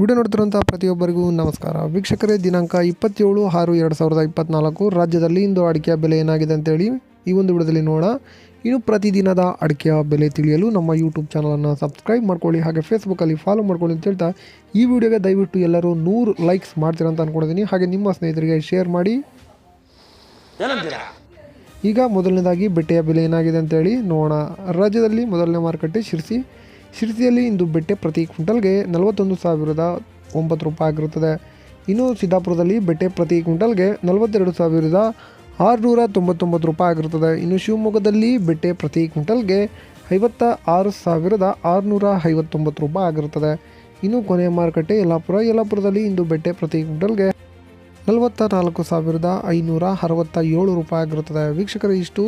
Video ನೋಡ್ತಿರೋಂಥ ಪ್ರತಿಯೊಬ್ಬರಿಗೂ ನಮಸ್ಕಾರ. ವೀಕ್ಷಕರೇ ದಿನಾಂಕ ಇಪ್ಪತ್ತೇಳು ಆರು ಎರಡು ಸಾವಿರದ ಇಪ್ಪತ್ನಾಲ್ಕು. ರಾಜ್ಯದಲ್ಲಿ ಇಂದು ಅಡಿಕೆಯ ಬೆಲೆ ಏನಾಗಿದೆ ಅಂತೇಳಿ ಈ ಒಂದು ವಿಡಿಯೋದಲ್ಲಿ ನೋಡೋಣ. ಇನ್ನು ಪ್ರತಿದಿನದ ಅಡಿಕೆಯ ಬೆಲೆ ತಿಳಿಯಲು ನಮ್ಮ ಯೂಟ್ಯೂಬ್ ಚಾನಲನ್ನು ಸಬ್ಸ್ಕ್ರೈಬ್ ಮಾಡ್ಕೊಳ್ಳಿ ಹಾಗೆ ಫೇಸ್ಬುಕ್ಕಲ್ಲಿ ಫಾಲೋ ಮಾಡ್ಕೊಳ್ಳಿ ಅಂತ ಹೇಳ್ತಾ ಈ ವಿಡಿಯೋಗೆ ದಯವಿಟ್ಟು ಎಲ್ಲರೂ ನೂರು ಲೈಕ್ಸ್ ಮಾಡ್ತೀರಾ ಅಂತ ಅಂದ್ಕೊಂಡಿದ್ದೀನಿ ಹಾಗೆ ನಿಮ್ಮ ಸ್ನೇಹಿತರಿಗೆ ಶೇರ್ ಮಾಡಿ. ಈಗ ಮೊದಲನೇದಾಗಿ ಬೆಟ್ಟೆಯ ಬೆಲೆ ಏನಾಗಿದೆ ಅಂತೇಳಿ ನೋಡೋಣ. ರಾಜ್ಯದಲ್ಲಿ ಮೊದಲನೇ ಮಾರುಕಟ್ಟೆ ಶಿರ್ಸಿ. ಶಿರ್ಸಿಯಲ್ಲಿ ಇಂದು ಬೆಟ್ಟೆ ಪ್ರತಿ ಕ್ವಿಂಟಲ್ಗೆ ನಲವತ್ತೊಂದು ಸಾವಿರದ ಒಂಬತ್ತು ರೂಪಾಯಿ ಆಗಿರುತ್ತದೆ. ಇನ್ನು ಸಿದ್ದಾಪುರದಲ್ಲಿ ಬೆಟ್ಟೆ ಪ್ರತಿ ಕ್ವಿಂಟಲ್ಗೆ ನಲವತ್ತೆರಡು ಸಾವಿರದ ಆರುನೂರ ತೊಂಬತ್ತೊಂಬತ್ತು ರೂಪಾಯಿ ಆಗಿರುತ್ತದೆ. ಇನ್ನು ಶಿವಮೊಗ್ಗದಲ್ಲಿ ಬೆಟ್ಟೆ ಪ್ರತಿ ಕ್ವಿಂಟಲ್ಗೆ ಐವತ್ತ ಆರು ಸಾವಿರದ ಆರುನೂರ ಐವತ್ತೊಂಬತ್ತು ರೂಪಾಯಿ ಆಗಿರುತ್ತದೆ. ಇನ್ನು ಕೊನೆಯ ಮಾರುಕಟ್ಟೆ ಯಲ್ಲಾಪುರ. ಯಲ್ಲಾಪುರದಲ್ಲಿ ಇಂದು ಬೆಟ್ಟೆ ಪ್ರತಿ ಕ್ವಿಂಟಲ್ಗೆ ನಲವತ್ತ ನಾಲ್ಕು ಸಾವಿರದ ಐನೂರ ಅರವತ್ತ ಏಳು ರೂಪಾಯಿ ಆಗಿರುತ್ತದೆ. ವೀಕ್ಷಕರು, ಇಷ್ಟು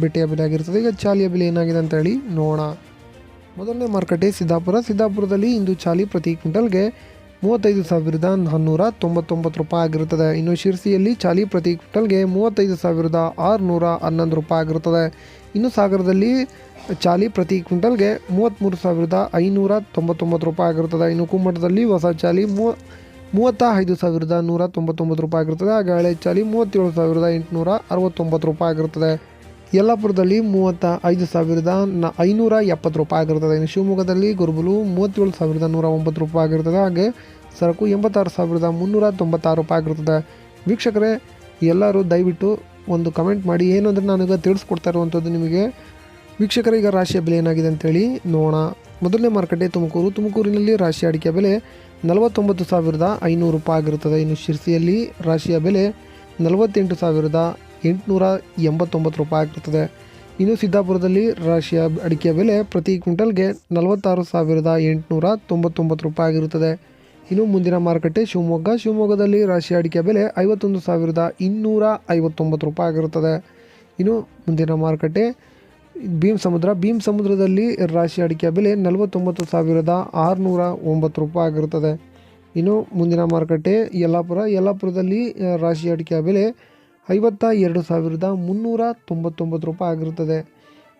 ಬೆಟ್ಟೆಯ ಬೆಲೆ ಆಗಿರುತ್ತದೆ. ಈಗ ಚಾಲಿಯ ಬೆಲೆ ಏನಾಗಿದೆ ಅಂತ ಹೇಳಿ ನೋಡೋಣ. ಮೊದಲನೇ ಮಾರುಕಟ್ಟೆ ಸಿದ್ದಾಪುರ. ಸಿದ್ದಾಪುರದಲ್ಲಿ ಇಂದು ಚಾಲಿ ಪ್ರತಿ ಕ್ವಿಂಟಲ್ಗೆ ಮೂವತ್ತೈದು ಸಾವಿರದ ನಾನ್ನೂರ ತೊಂಬತ್ತೊಂಬತ್ತು ರೂಪಾಯಿ ಆಗಿರುತ್ತದೆ. ಇನ್ನು ಶಿರ್ಸಿಯಲ್ಲಿ ಚಾಲಿ ಪ್ರತಿ ಕ್ವಿಂಟಲ್ಗೆ ಮೂವತ್ತೈದು ಸಾವಿರದ ಆರುನೂರ ಹನ್ನೊಂದು ರೂಪಾಯಿ ಆಗಿರುತ್ತದೆ. ಇನ್ನು ಸಾಗರದಲ್ಲಿ ಚಾಲಿ ಪ್ರತಿ ಕ್ವಿಂಟಲ್ಗೆ ಮೂವತ್ತ್ಮೂರು ಸಾವಿರದ ಐನೂರ ತೊಂಬತ್ತೊಂಬತ್ತು ರೂಪಾಯಿ ಆಗಿರುತ್ತದೆ. ಇನ್ನು ಕುಮ್ಮಟದಲ್ಲಿ ಹೊಸ ಚಾಲಿ ಮೂವ ಮೂವತ್ತ ಐದು ಸಾವಿರದ ನೂರ ತೊಂಬತ್ತೊಂಬತ್ತು ರೂಪಾಯಿ ಆಗಿರುತ್ತದೆ. ಹಾಗೆ ಹಳೆ ಚಾಲಿ ಮೂವತ್ತೇಳು ಸಾವಿರದ ಎಂಟುನೂರ ಅರವತ್ತೊಂಬತ್ತು ರೂಪಾಯಿ ಆಗಿರುತ್ತದೆ. ಯಲ್ಲಾಪುರದಲ್ಲಿ ಮೂವತ್ತ ಐದು ಸಾವಿರದ ನ ಐನೂರ ಎಪ್ಪತ್ತು ರೂಪಾಯಿ ಆಗಿರ್ತದೆ. ಇನ್ನು ಶಿವಮೊಗ್ಗದಲ್ಲಿ ಗುರುಬಲು ಮೂವತ್ತೇಳು ಸಾವಿರದ ನೂರ ಒಂಬತ್ತು ರೂಪಾಯಿ ಆಗಿರ್ತದೆ. ಹಾಗೆ ಸರಕು ಎಂಬತ್ತಾರು ಸಾವಿರದ ಮುನ್ನೂರ ತೊಂಬತ್ತಾರು ರೂಪಾಯಿ ಆಗಿರ್ತದೆ. ವೀಕ್ಷಕರೇ, ಎಲ್ಲರೂ ದಯವಿಟ್ಟು ಒಂದು ಕಮೆಂಟ್ ಮಾಡಿ. ಏನು ಅಂದರೆ ನಾನೀಗ ತಿಳಿಸ್ಕೊಡ್ತಾ ಇರುವಂಥದ್ದು ನಿಮಗೆ. ವೀಕ್ಷಕರ, ಈಗ ರಾಶಿಯ ಬೆಲೆ ಏನಾಗಿದೆ ಅಂತೇಳಿ ನೋಡೋಣ. ಮೊದಲನೇ ಮಾರುಕಟ್ಟೆ ತುಮಕೂರು. ತುಮಕೂರಿನಲ್ಲಿ ರಾಶಿ ಅಡಿಕೆ ಬೆಲೆ ನಲವತ್ತೊಂಬತ್ತು ಸಾವಿರದ ಐನೂರು ರೂಪಾಯಿ ಆಗಿರುತ್ತದೆ ಇನ್ನು ಶಿರ್ಸಿಯಲ್ಲಿ ರಾಶಿಯ ಬೆಲೆ ನಲವತ್ತೆಂಟು ಸಾವಿರದ ಎಂಟುನೂರ ಎಂಬತ್ತೊಂಬತ್ತು ರೂಪಾಯಿ ಆಗಿರುತ್ತದೆ ಇನ್ನು ಸಿದ್ದಾಪುರದಲ್ಲಿ ರಾಶಿಯ ಅಡಿಕೆ ಬೆಲೆ ಪ್ರತಿ ಕ್ವಿಂಟಲ್ಗೆ ನಲವತ್ತಾರು ಸಾವಿರದ ಎಂಟುನೂರ ತೊಂಬತ್ತೊಂಬತ್ತು ರೂಪಾಯಿ ಆಗಿರುತ್ತದೆ. ಇನ್ನು ಮುಂದಿನ ಮಾರುಕಟ್ಟೆ ಶಿವಮೊಗ್ಗ. ಶಿವಮೊಗ್ಗದಲ್ಲಿ ರಾಶಿ ಅಡಿಕೆ ಬೆಲೆ ಐವತ್ತೊಂದು ಸಾವಿರದ ಇನ್ನೂರ ಐವತ್ತೊಂಬತ್ತು ರೂಪಾಯಿ ಆಗಿರುತ್ತದೆ. ಇನ್ನು ಮುಂದಿನ ಮಾರುಕಟ್ಟೆ ಭೀಮ್ ಸಮುದ್ರ. ಭೀಮ್ ಸಮುದ್ರದಲ್ಲಿ ರಾಶಿ ಅಡಿಕೆ ಬೆಲೆ ನಲವತ್ತೊಂಬತ್ತು ಸಾವಿರದ ಆರುನೂರ ಒಂಬತ್ತು ರೂಪಾಯಿ ಆಗಿರುತ್ತದೆ. ಇನ್ನು ಮುಂದಿನ ಮಾರುಕಟ್ಟೆ ಯಲ್ಲಾಪುರ. ಯಲ್ಲಾಪುರದಲ್ಲಿ ರಾಶಿ ಅಡಿಕೆ ಬೆಲೆ ಐವತ್ತ ಎರಡು ಸಾವಿರದ ಮುನ್ನೂರ ತೊಂಬತ್ತೊಂಬತ್ತು ರೂಪಾಯಿ ಆಗಿರುತ್ತದೆ.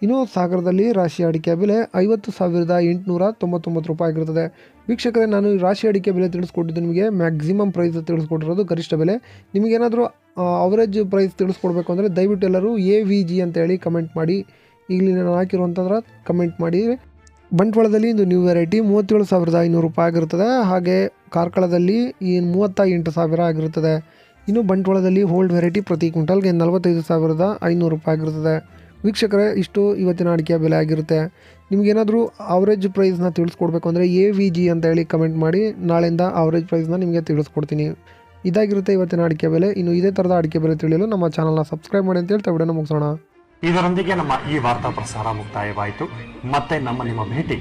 ಇನ್ನು ಸಾಗರದಲ್ಲಿ ರಾಶಿ ಅಡಿಕೆ ಬೆಲೆ ಐವತ್ತು ಸಾವಿರದ ಎಂಟುನೂರ ತೊಂಬತ್ತೊಂಬತ್ತು ರೂಪಾಯಿ ಆಗಿರುತ್ತದೆ. ವೀಕ್ಷಕರೇ, ನಾನು ರಾಶಿ ಅಡಿಕೆ ಬೆಲೆ ತಿಳಿಸ್ಕೊಟ್ಟಿದ್ದು ನಿಮಗೆ ಮ್ಯಾಕ್ಸಿಮಮ್ ಪ್ರೈಸ್ ತಿಳಿಸ್ಕೊಟ್ಟಿರೋದು ಗರಿಷ್ಠ ಬೆಲೆ. ನಿಮಗೇನಾದರೂ ಅವರೇಜ್ ಪ್ರೈಸ್ ತಿಳಿಸ್ಕೊಡ್ಬೇಕು ಅಂದರೆ ದಯವಿಟ್ಟು ಎಲ್ಲರೂ ಎ ವಿ ಜಿ ಅಂತ ಹೇಳಿ ಕಮೆಂಟ್ ಮಾಡಿ. ಇಲ್ಲಿ ನಾನು ಹಾಕಿರುವಂಥದ್ರ ಕಮೆಂಟ್ ಮಾಡಿ. ಬಂಟ್ವಾಳದಲ್ಲಿ ಇಂದು ನ್ಯೂ ವೆರೈಟಿ ಮೂವತ್ತೇಳು ಸಾವಿರದ ಐನೂರು ರೂಪಾಯಿ ಆಗಿರುತ್ತದೆ. ಹಾಗೆ ಕಾರ್ಕಳದಲ್ಲಿ ಈ ಮೂವತ್ತ ಎಂಟು ಸಾವಿರ ಆಗಿರುತ್ತದೆ. ಇನ್ನು ಬಂಟ್ವಾಳದಲ್ಲಿ ಹೋಲ್ಡ್ ವೆರೈಟಿ ಪ್ರತಿ ಕ್ವಿಂಟಲ್ಗೆ ನಲವತ್ತೈದು ಸಾವಿರದ ಐನೂರು ರೂಪಾಯಿ ಆಗಿರುತ್ತದೆ ವೀಕ್ಷಕರೇ, ಇಷ್ಟು ಇವತ್ತಿನ ಅಡಿಕೆಯ ಬೆಲೆ ಆಗಿರುತ್ತೆ. ನಿಮಗೇನಾದರೂ ಅವರೇಜ್ ಪ್ರೈಸ್ನ ತಿಳಿಸ್ಕೊಡ್ಬೇಕು ಅಂದರೆ ಎ ವಿ ಜಿ ಅಂತ ಹೇಳಿ ಕಮೆಂಟ್ ಮಾಡಿ, ನಾಳೆಯಿಂದ ಅವರೇಜ್ ಪ್ರೈಸ್ನ ನಿಮಗೆ ತಿಳಿಸ್ಕೊಡ್ತೀನಿ. ಇದಾಗಿರುತ್ತೆ ಇವತ್ತಿನ ಅಡಿಕೆ ಬೆಲೆ. ಇನ್ನು ಇದೇ ಥರದ ಅಡಿಕೆ ಬೆಲೆ ತಿಳಿಯಲು ನಮ್ಮ ಚಾನಲ್ನ ಸಬ್ಸ್ಕ್ರೈಬ್ ಮಾಡಿ ಅಂತ ಹೇಳ್ತಾ ವಿಡಿಯೋನ ಮುಗಿಸೋಣ. ಇದರೊಂದಿಗೆ ನಮ್ಮ ಈ ವಾರ್ತಾ ಪ್ರಸಾರ ಮುಕ್ತಾಯವಾಯಿತು. ಮತ್ತೆ ನಮ್ಮ ನಿಮ್ಮ ಭೇಟಿ.